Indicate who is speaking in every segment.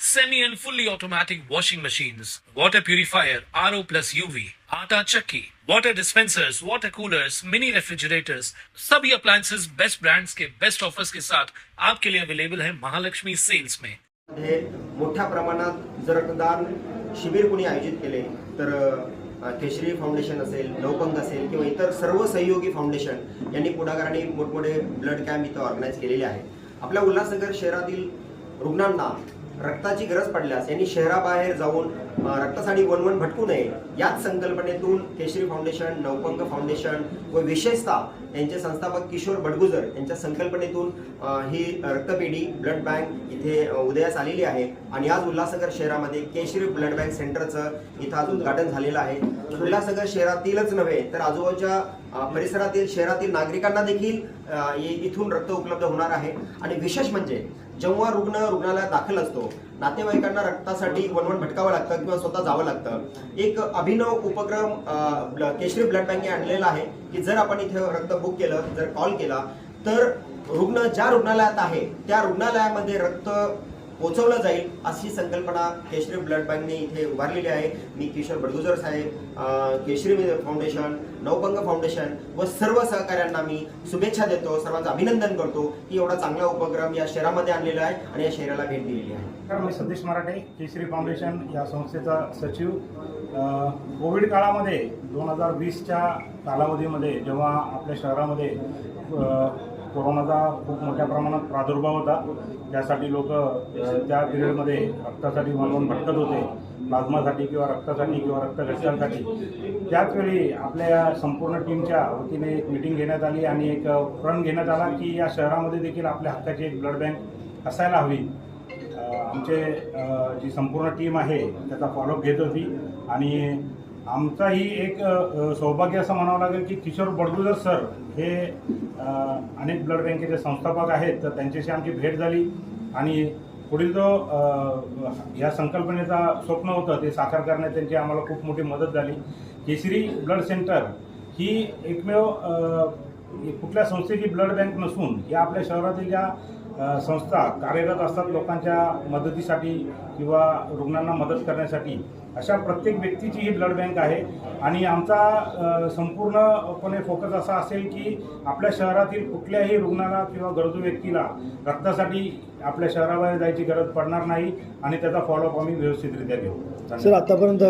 Speaker 1: semi and fully automatic washing machines, water purifier, RO plus UV, आटा चक्की, water dispensers, water coolers, mini refrigerators, सभी appliances best brands के best offers के साथ आपके लिए अवेलेबल है महालक्ष्मी सेल्स में।
Speaker 2: मोठ्या प्रमाणात जर रक्तदान शिबिर कोणी आयोजित केले तर केशरी फाउंडेशन असेल नवपंग असेल किंवा इतर सर्व सहयोगी फाउंडेशन यांनी पुढाकाराने मोठमोठे ब्लड कॅम्प इथं ऑर्गनाईज केलेले आहे आपल्या उल्हासनगर शहरातील रुग्णांना रक्ताची गरज पडल्यास यांनी शहराबाहेर जाऊन रक्तासाठी वन भटकू नये. याच संकल्पनेतून केशरी फाउंडेशन नवपंग फाउंडेशन व विशेषतः यांचे संस्थापक किशोर बडगुजर यांच्या संकल्पनेतून ही रक्तपेढी ब्लड बँक इथे उदयास आलेली आहे. आणि आज उल्हासनगर शहरामध्ये केशरी ब्लड बँक सेंटरचं इथं आज उद्घाटन झालेलं आहे. उल्हासनगर शहरातीलच नव्हे तर आजूबाजूच्या परिसरातील शहरातील नागरिकांना देखील इथून रक्त उपलब्ध होणार आहे. आणि विशेष म्हणजे जेव्हा रुग्ण रुग्णालयात दाखल असतो नातेवाईकांना रक्तासाठी वणवण भटकावं लागतं किंवा स्वतः जावं लागतं. एक अभिनव उपक्रम केशरी ब्लड बँकने आणलेला आहे की जर आपण इथे रक्त बुक केलं जर कॉल केला तर रुग्ण ज्या रुग्णालयात आहे त्या रुग्णालयामध्ये रक्त पोहोचवलं जाईल अशी संकल्पना केशरी ब्लड बँकने इथे उभारलेली आहे. मी किशोर बडगुजर साहेब केशरी फाउंडेशन नवभंग फाउंडेशन व सर्व सहकाऱ्यांना मी शुभेच्छा देतो सर्वांचं अभिनंदन करतो की एवढा चांगला उपक्रम या शहरामध्ये आणलेला आहे आणि या शहराला भेट दिलेली आहे.
Speaker 3: मी सतीश मराठे केशरी फाउंडेशन या संस्थेचा सचिव. कोविड काळामध्ये दोन हजार वीसच्या कालावधीमध्ये जेव्हा आपल्या शहरामध्ये कोरोनाचा खूप मोठ्या प्रमाणात प्रादुर्भाव होता. त्यासाठी लोक त्या पिरियडमध्ये रक्तासाठी म्हणून भटकत होते. प्लाझ्मासाठी किंवा रक्तासाठी किंवा रक्तघटकांसाठी त्याचवेळी आपल्या या संपूर्ण टीमच्या वतीने एक मिटिंग घेण्यात आली आणि एक प्रण घेण्यात आला की या शहरामध्ये देखील आपल्या हक्काची एक ब्लड बँक असायला हवी. आमचे जी संपूर्ण टीम आहे त्याचा फॉलोअप घेत होती. आणि आमचाही एक सौभाग्य असं म्हणावं लागेल की किशोर बडगुजर सर हे अनेक ब्लड बँकेचे संस्थापक आहेत तर त्यांच्याशी आमची भेट झाली. आणि पुढील जो या संकल्पनेचा स्वप्न होतं ते साकार करण्यात त्यांची आम्हाला खूप मोठी मदत झाली. केसरी ब्लड सेंटर ही एकमेव कुठल्या संस्थेची ब्लड बँक नसून या आपल्या शहरातील ज्या संस्था कार्यरत असतात लोकांच्या मदतीसाठी किंवा रुग्णांना मदत करण्यासाठी. अशा प्रत्येक व्यक्तीची ही ब्लड बँक आहे. आणि आमचा संपूर्णपणे फोकस असा असेल की आपल्या शहरातील कुठल्याही रुग्णाला किंवा गरजू व्यक्तीला रक्तासाठी आपल्या शहराबाहेर जायची गरज पडणार नाही आणि त्याचा फॉलोअप आम्ही व्यवस्थितरित्या घेऊ.
Speaker 4: सर आतापर्यंत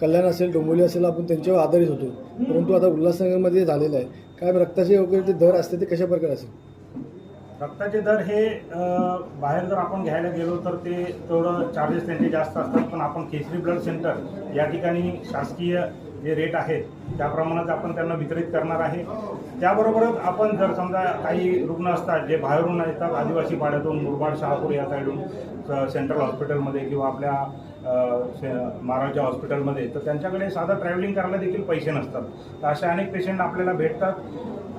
Speaker 4: कल्याण असेल डोंबिवली असेल आपण त्यांच्यावर आधारित होतो. परंतु आता उल्हासनगरमध्ये झालेलं आहे. काय रक्ताचे वगैरे ते दर असते ते कशा प्रकारे असेल?
Speaker 3: रक्ताचे दर हे बाहेर जर आपण घ्यायला गेलो तर ते तेवढं चार्जेस त्यांचे जास्त असतात. पण आपण केसरी ब्लड सेंटर या ठिकाणी शासकीय जे रेट आहेत त्या प्रमाणात आपण त्यांना वितरित करणार आहे. त्याबरोबरच आपण जर समजा काही रुग्ण असतात जे बाहेरून येतात आदिवासी पाड्यातून मुरबाड शहापूर या साईडून सेंट्रल हॉस्पिटलमध्ये किंवा आपल्या अ, महाराजा हॉस्पिटलमध्ये तर त्यांच्याकडे साधं ट्रॅव्हलिंग करायला देखील पैसे नसतात. तर असे अनेक पेशंट आपल्याला भेटतात.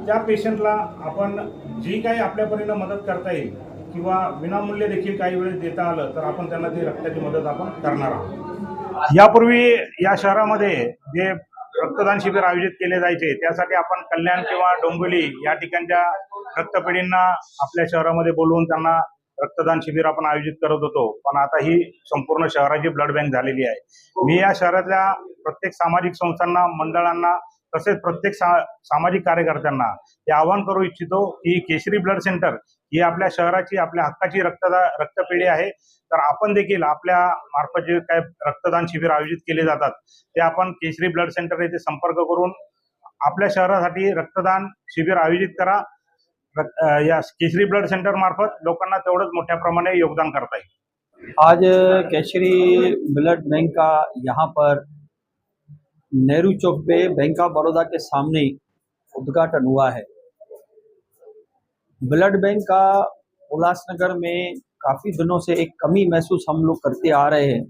Speaker 3: त्या पेशंटला आपण जी काही आपल्यापर्यंत मदत करता येईल किंवा विनामूल्य देखील काही वेळेस देता आलं तर आपण त्यांना ती रक्ताची मदत आपण करणार आहोत. यापूर्वी या शहरामध्ये जे रक्तदान शिबिर आयोजित केले जायचे त्यासाठी आपण कल्याण किंवा डोंबिवली या ठिकाणच्या रक्तपेढींना आपल्या शहरामध्ये बोलवून त्यांना रक्तदान शिबिर आपण आयोजित करत होतो. पण आता ही संपूर्ण शहराची ब्लड बँक झालेली आहे. मी या शहरातल्या प्रत्येक सामाजिक संस्थांना मंडळांना तसेच प्रत्येक सा सामाजिक कार्यकर्त्यांना हे आवाहन करू इच्छितो की केशरी ब्लड सेंटर ही आपल्या शहराची आपल्या हक्काची रक्तदा रक्तपेढी आहे. तर आपण देखील आपल्या मार्फत जे काय रक्तदान शिबिर आयोजित केले जातात ते आपण केशरी ब्लड सेंटर येथे संपर्क करून आपल्या शहरासाठी रक्तदान शिबिर आयोजित करा. या केशरी ब्लड सेंटर मार्फत लोकांना तेवढंच मोठ्या प्रमाणे योगदान करता येईल.
Speaker 5: आज केशरी ब्लड बैंक का यहाँ पर नेहरू चौक पे बैंक ऑफ़ बड़ौदा के सामने उद्घाटन हुआ है। ब्लड बैंक का उल्लासनगर में काफ़ी दिनों से एक कमी महसूस हम लोग करते आ रहे हैं।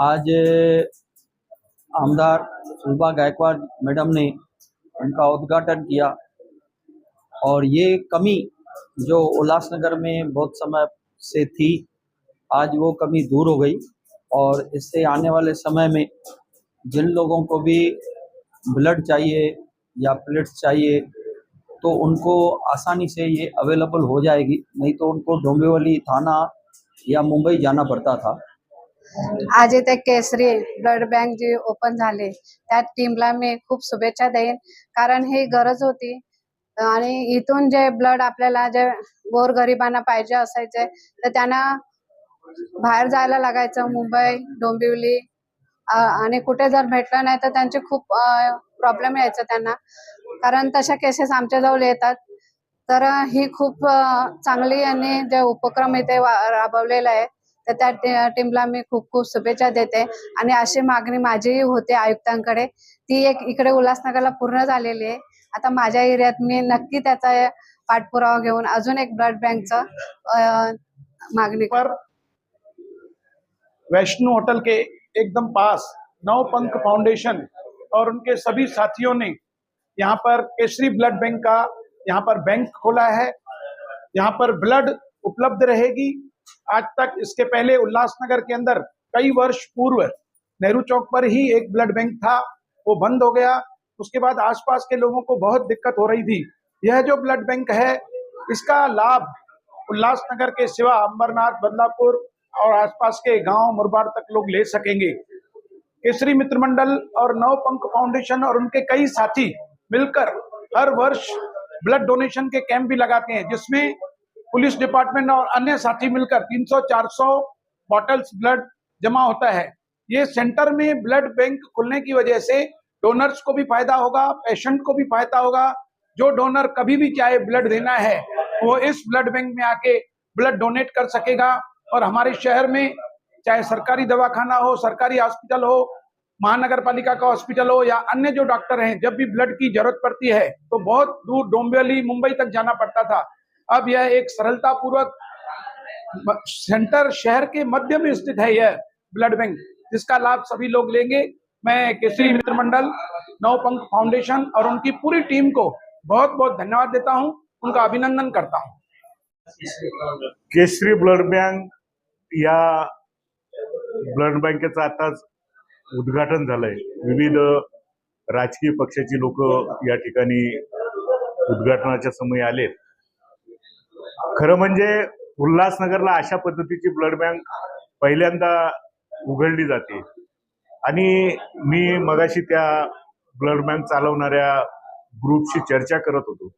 Speaker 5: आज आमदार सुलभा गायकवाड़ मैडम ने उनका उद्घाटन किया और ये कमी जो उल्लासनगर में बहुत समय से थी, आज वो कमी दूर हो गई और इससे आने वाले समय में जिन लोगों को भी ब्लड चाहिए या प्लेट्स चाहिए तो उनको आसानी से ये अवेलेबल हो जाएगी। नहीं तो उनको डोंबिवली थाना या मुंबई जाना पड़ता था।
Speaker 6: आज इथे केसरी ब्लड बँक जे ओपन झाले. त्या टीमला मी खूप शुभेच्छा देईन. कारण ही गरज होती. आणि इथून जे ब्लड आपल्याला जे गोरगरिबांना पाहिजे असायचे तर त्यांना बाहेर जायला लागायचं. मुंबई डोंबिवली आणि कुठे जर भेटलं नाही तर त्यांचे खूप प्रॉब्लेम यायचा त्यांना. कारण तशा केसेस आमच्याजवळ येतात. तर ही खूप चांगली आणि जे उपक्रम इथे राबवलेला आहे तर त्या टीमला मी खूप खूप शुभेच्छा देते. आणि अशी मागणी माझीही होते आयुक्तांकडे. ती एक इकडे उल्हासनगरला पूर्ण झालेली आहे. आता माझ्या एरियात मी नक्की त्याचा पाठपुरावा घेऊन अजून एक ब्लड बँकचं मागणी
Speaker 7: पर वैष्णो होटल के एकदम पास नवपंख फाउंडेशन और उनके सभी साथियों ने यहाँ पर केसरी ब्लड बैंक का यहाँ पर बैंक खोला है। यहाँ पर ब्लड उपलब्ध रहेगी। आज तक इसके पहले उल्लासनगर के अंदर कई वर्ष पूर्व नेहरू चौक पर ही एक ब्लड बैंक था, वो बंद हो गया। उसके बाद आसपास के लोगों को बहुत दिक्कत हो रही थी। यह जो ब्लड बैंक है, इसका लाभ उल्लासनगर के सिवा अंबरनाथ, बदलापुर और आसपास के गाँव मुरबाड़ तक लोग ले सकेंगे। केसरी मित्र मंडल और नवपंख फाउंडेशन और उनके कई साथी मिलकर हर वर्ष ब्लड डोनेशन के कैंप भी लगाते हैं, जिसमें पुलिस डिपार्टमेंट और अन्य साथी मिलकर 300-400 बॉटल्स ब्लड जमा होता है। ये सेंटर में ब्लड बैंक खुलने की वजह से डोनर्स को भी फ़ायदा होगा, पेशेंट को भी फ़ायदा होगा। जो डोनर कभी भी चाहे ब्लड देना है, वो इस ब्लड बैंक में आके ब्लड डोनेट कर सकेगा। और हमारे शहर में, चाहे सरकारी दवाखाना हो, सरकारी हॉस्पिटल हो महानगर पालिका का हॉस्पिटल हो, या अन्य जो डॉक्टर हैं, जब भी ब्लड की ज़रूरत पड़ती है तो बहुत दूर डोंबिवली, मुंबई तक जाना पड़ता था। अब यह एक सरलता पूर्वक सेंटर शहर के मध्य में स्थित है यह ब्लड बैंक, जिसका लाभ सभी लोग लेंगे। मैं केसरी मित्र मंडल नवपंख फाउंडेशन और उनकी पूरी टीम को बहुत बहुत धन्यवाद देता हूँ, उनका अभिनंदन करता हूँ।
Speaker 8: केसरी ब्लड बँक या ब्लड बँकेचं आताच उद्घाटन झालंय. विविध राजकीय पक्षाची लोक या ठिकाणी उद्घाटनाच्या समयी आलेत. खरं म्हणजे उल्हासनगरला अशा पद्धतीची ब्लड बँक पहिल्यांदा उघडली जाते. आणि मी मगाशी त्या ब्लड बँक चालवणाऱ्या ग्रुपशी चर्चा करत होतो.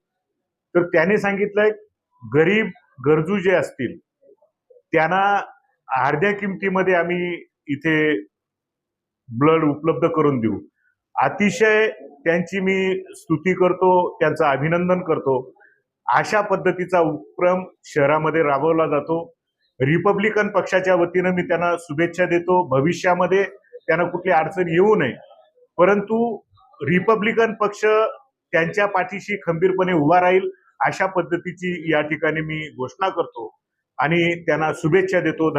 Speaker 8: तर त्याने सांगितलंय गरीब गरजू जे असतील त्यांना अर्ध्या किमतीमध्ये आम्ही इथे ब्लड उपलब्ध करून देऊ. अतिशय त्यांची मी स्तुती करतो त्यांचं अभिनंदन करतो. अशा पद्धतीचा उपक्रम शहरामध्ये राबवला जातो. रिपब्लिकन पक्षाच्या वतीनं मी त्यांना शुभेच्छा देतो. भविष्यामध्ये त्यांना कुठली अडचण येऊ नये. परंतु रिपब्लिकन पक्ष त्यांच्या पाठीशी खंबीरपणे उभा राहील अशा पद्धतीची या ठिकाणी मी घोषणा करतो. आणि त्यांना शुभेच्छा देतो.